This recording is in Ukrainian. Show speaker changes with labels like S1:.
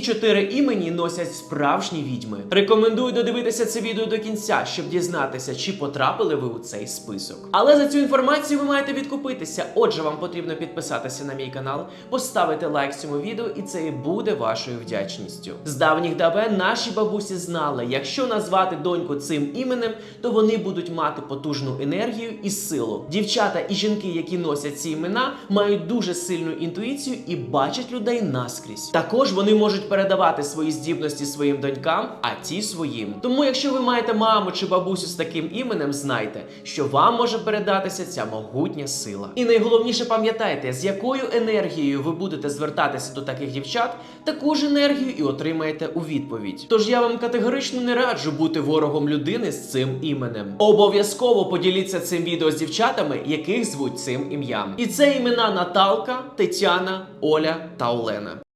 S1: Чотири імені носять справжні відьми. Рекомендую додивитися це відео до кінця, щоб дізнатися, чи потрапили ви у цей список. Але за цю інформацію ви маєте відкупитися. Отже, вам потрібно підписатися на мій канал, поставити лайк цьому відео, і це і буде вашою вдячністю. З давніх давен наші бабусі знали, якщо назвати доньку цим іменем, то вони будуть мати потужну енергію і силу. Дівчата і жінки, які носять ці імена, мають дуже сильну інтуїцію і бачать людей наскрізь. Також вони можуть передавати свої здібності своїм донькам, а ті своїм. Тому, якщо ви маєте маму чи бабусю з таким іменем, знайте, що вам може передатися ця могутня сила. І найголовніше пам'ятайте, з якою енергією ви будете звертатися до таких дівчат, таку ж енергію і отримаєте у відповідь. Тож я вам категорично не раджу бути ворогом людини з цим іменем. Обов'язково поділіться цим відео з дівчатами, яких звуть цим ім'ям. І це імена Наталка, Тетяна, Оля та Олена.